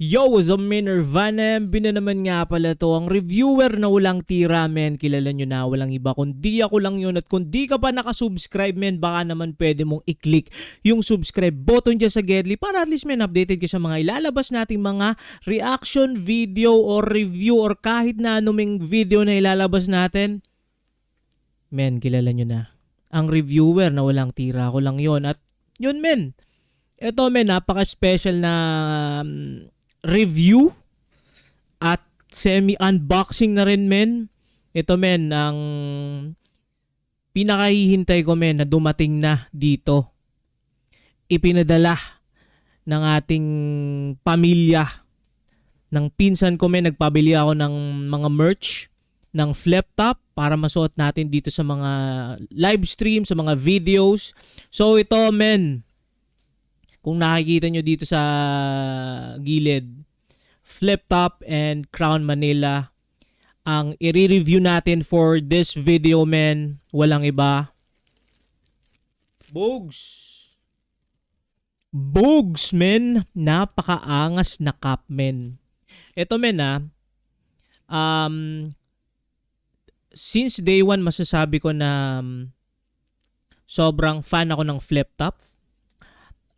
Yo, what's up men? Nirvana MB na naman nga pala to. Ang reviewer na walang tira men. Kilala nyo na walang iba. Kundi ako lang yun. At kung di ka pa nakasubscribe men, baka naman pwede mong i-click yung subscribe button dyan sa Gedly para at least men updated ka sa mga ilalabas nating mga reaction video or review or kahit na anuming video na ilalabas natin. Men, kilala nyo na. Ang reviewer na walang tira ko lang yon At yun men, ito men, napaka-special na um, review at semi-unboxing na rin men. Ito men, ang pinakahihintay ko men na dumating na dito. Ipinadala ng ating pamilya. Ng pinsan ko men, nagpabili ako ng mga merch ng flip top para masuot natin dito sa mga live stream, sa mga videos. So ito men, kung nakikita nyo dito sa gilid, flip top and crown Manila. Ang i-review natin for this video men, walang iba. Bogs! Bogs men, napakaangas na cup men. Ito men ah, um, since day one masasabi ko na um, sobrang fan ako ng flip top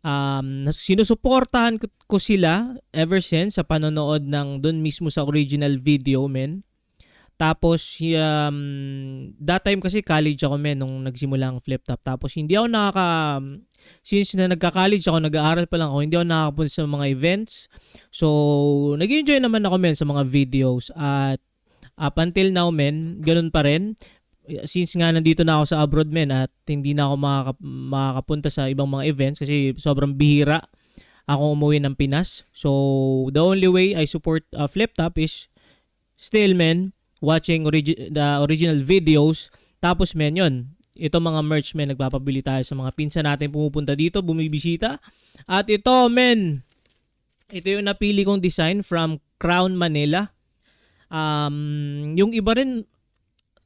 um, sinusuportahan ko, sila ever since sa panonood ng doon mismo sa original video men. Tapos um, that time kasi college ako men nung nagsimula ang flip top. Tapos hindi ako nakaka since na nagka-college ako, nag-aaral pa lang ako, hindi ako nakakapunta sa mga events. So, nag-enjoy naman ako men sa mga videos at up until now men, ganun pa rin since nga nandito na ako sa abroad men at hindi na ako makaka- makakapunta sa ibang mga events kasi sobrang bihira ako umuwi ng Pinas. So, the only way I support uh, Flip is still men watching origi- the original videos. Tapos men yon ito mga merch men nagpapabili tayo sa mga pinsan natin pumupunta dito, bumibisita. At ito men, ito yung napili kong design from Crown Manila. Um, yung iba rin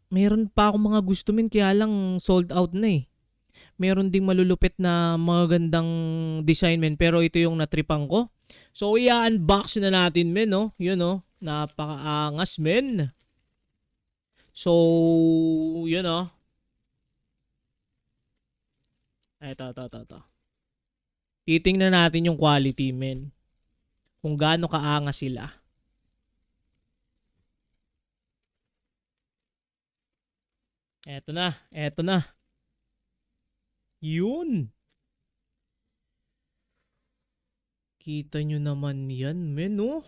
meron pa akong mga gusto min kaya lang sold out na eh. Meron ding malulupit na mga gandang design men pero ito yung natripan ko. So i-unbox na natin men no. Yun no. Napakaangas men. So yun no. Eto, eto, eto, eto. Titingnan natin yung quality men. Kung gaano kaangas sila. Eto na, eto na. Yun. Kita nyo naman yan, men, no?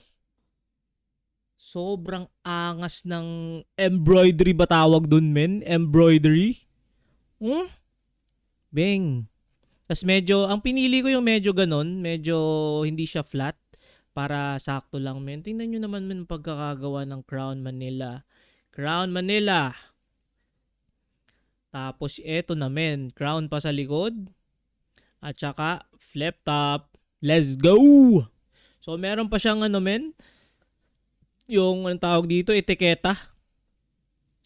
Sobrang angas ng embroidery ba tawag dun, men? Embroidery? Hmm? Beng. Tapos medyo, ang pinili ko yung medyo ganon, medyo hindi siya flat para sakto lang, men. Tingnan nyo naman, men, pagkakagawa ng Crown Manila. Crown Manila. Tapos eto na men, crown pa sa likod. At saka flip top. Let's go! So meron pa siyang ano men, yung anong tawag dito, etiketa.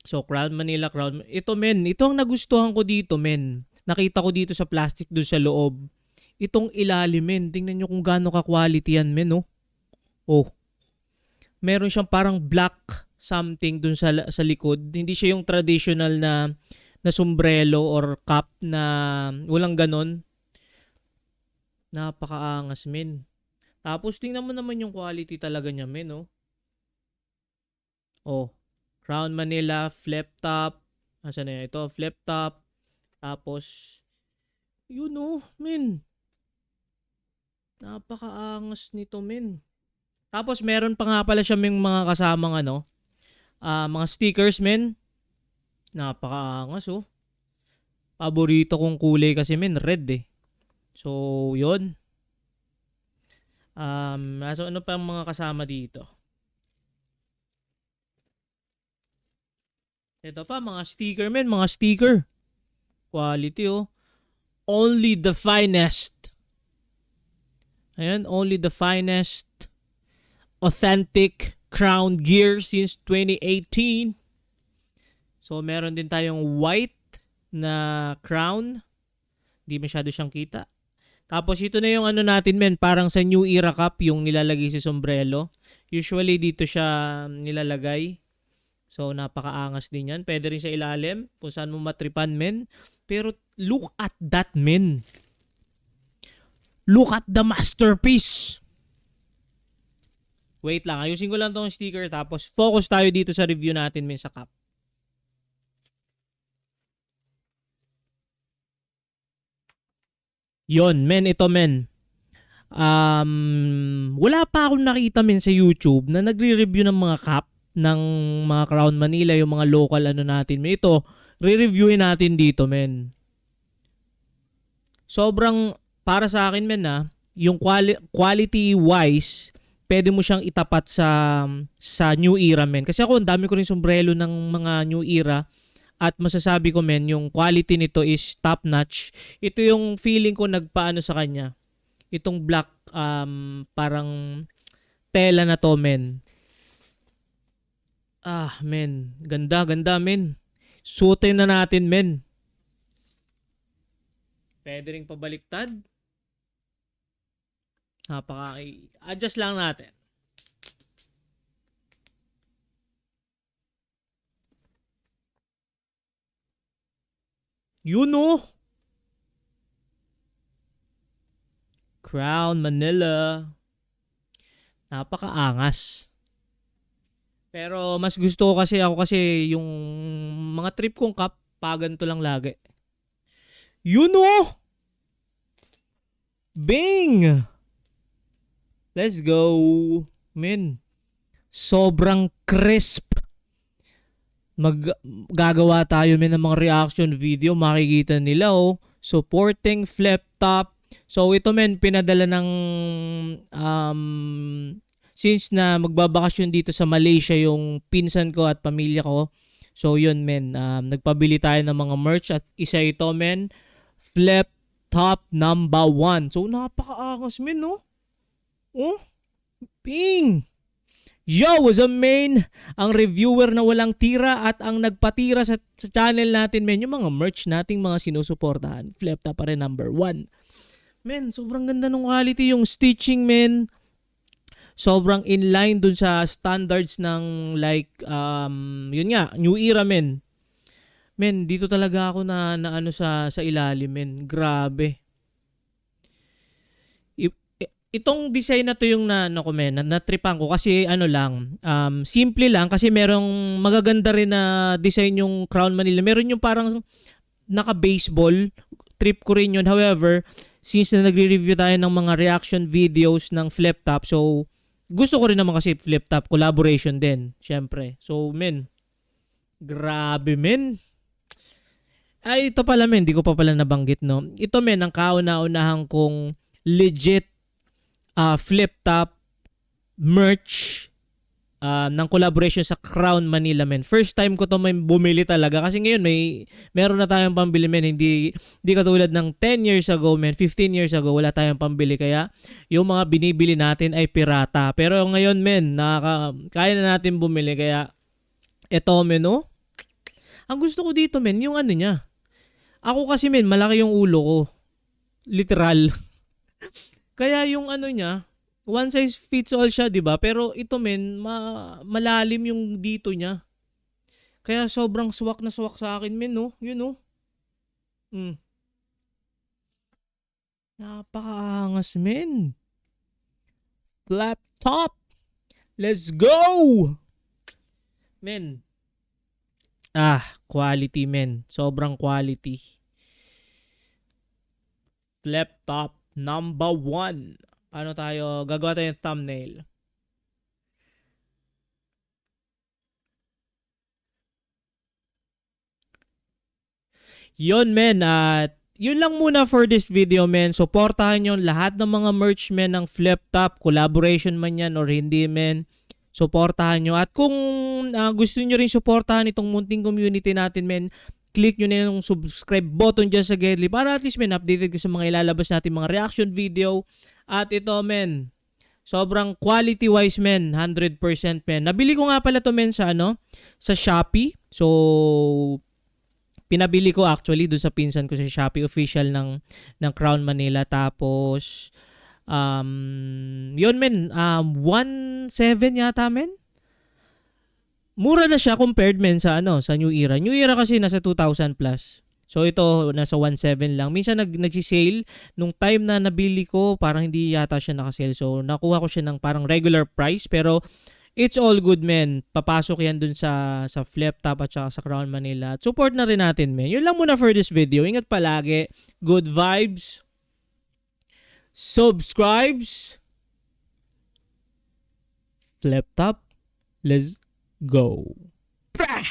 So Crown Manila Crown. Ito men, ito ang nagustuhan ko dito men. Nakita ko dito sa plastic doon sa loob. Itong ilalim men, tingnan nyo kung gaano ka-quality yan men oh. Oh. Meron siyang parang black something doon sa sa likod. Hindi siya yung traditional na na sombrero or cap na walang ganon. Napakaangas, men. Tapos tingnan mo naman yung quality talaga niya, men, oh. Oh, Crown Manila, flip top. Asan na yan? Ito, flip top. Tapos, yun oh, men. Napakaangas nito, men. Tapos meron pa nga pala siya may mga kasamang ano, uh, mga stickers, men. Napakaangas oh. Paborito kong kulay kasi men, red eh. So, yon Um, so ano pa ang mga kasama dito? Ito pa, mga sticker men, mga sticker. Quality oh. Only the finest. Ayan, only the finest authentic crown gear since 2018. So, meron din tayong white na crown. Hindi masyado siyang kita. Tapos ito na yung ano natin men, parang sa New Era Cup yung nilalagay si sombrero. Usually dito siya nilalagay. So napakaangas din yan. Pwede rin sa ilalim kung saan mo matripan men. Pero look at that men. Look at the masterpiece. Wait lang, ayusin ko lang tong sticker tapos focus tayo dito sa review natin men sa cup. Yon, men, ito men. Um, wala pa akong nakita men sa YouTube na nagre-review ng mga cup ng mga Crown Manila, yung mga local ano natin. Men, ito, re-reviewin natin dito men. Sobrang, para sa akin men na, yung quali- quality wise, pwede mo siyang itapat sa sa New Era men. Kasi ako, ang dami ko rin sombrero ng mga New Era at masasabi ko men, yung quality nito is top notch. Ito yung feeling ko nagpaano sa kanya. Itong black um, parang tela na to men. Ah, men. Ganda, ganda men. Suotin na natin men. Pwede rin pabaliktad. Napaka adjust lang natin. Yun oh. Crown Manila. Napakaangas. Pero mas gusto ko kasi ako kasi yung mga trip kong cup, paganto lang lagi. Yun oh! Bing! Let's go. Men, sobrang crisp. Mag gagawa tayo men ng mga reaction video, makikita nila oh, supporting flip top. So ito men pinadala ng um since na magbabakasyon dito sa Malaysia yung pinsan ko at pamilya ko. So yun men, um, nagpabili tayo ng mga merch at isa ito men, flip top number one. So napakaangas men no? Oh, ping! Yo, was a main ang reviewer na walang tira at ang nagpatira sa, sa channel natin, men, yung mga merch nating mga sinusuportahan. Flip top pa rin number one. Men, sobrang ganda ng quality yung stitching, men. Sobrang inline dun sa standards ng like, um, yun nga, new era, men. Men, dito talaga ako na, na ano sa, sa ilalim, men. Grabe itong design na to yung na na comment na natripan ko kasi ano lang um simple lang kasi merong magaganda rin na design yung Crown Manila. Meron yung parang naka baseball trip ko rin yun. However since na nagre-review tayo ng mga reaction videos ng flip top so gusto ko rin naman kasi flip top collaboration din syempre. So men grabe men. Ay ito pala men di ko pa pala nabanggit no? Ito men ang kauna-unahan kong legit uh, flip top merch uh, ng collaboration sa Crown Manila men. First time ko to may bumili talaga kasi ngayon may meron na tayong pambili men hindi hindi katulad ng 10 years ago men, 15 years ago wala tayong pambili kaya yung mga binibili natin ay pirata. Pero ngayon men, nakaka, kaya na natin bumili kaya eto men no. Ang gusto ko dito men yung ano niya. Ako kasi men malaki yung ulo ko. Literal. Kaya yung ano niya, one size fits all siya, 'di ba? Pero ito men, ma- malalim yung dito niya. Kaya sobrang swak na swak sa akin men, no? Yun no. Mm. Napakaangas men. Flap top. Let's go! Men. Ah, quality men. Sobrang quality. Flap top number one. Paano tayo, gagawa tayo ng thumbnail. Yun men, at yun lang muna for this video men. Suportahan nyo lahat ng mga merch men ng Flip Top, collaboration man yan or hindi men. Suportahan nyo. At kung uh, gusto nyo rin suportahan itong munting community natin men, click nyo na yung subscribe button dyan sa Gedly para at least men updated ka sa mga ilalabas natin mga reaction video. At ito men, sobrang quality wise men, 100% men. Nabili ko nga pala to men sa ano, sa Shopee. So, pinabili ko actually doon sa pinsan ko sa Shopee official ng ng Crown Manila tapos um yun men um 1.7 yata men mura na siya compared men sa ano sa New Era New Era kasi nasa 2,000 plus so ito nasa 1.7 lang minsan nag nagsi-sale nung time na nabili ko parang hindi yata siya naka-sale so nakuha ko siya ng parang regular price pero It's all good men. Papasok yan dun sa sa flip top at saka sa Crown Manila. At support na rin natin men. Yun lang muna for this video. Ingat palagi. Good vibes. Subscribes. Flip top. Let's go. Prah!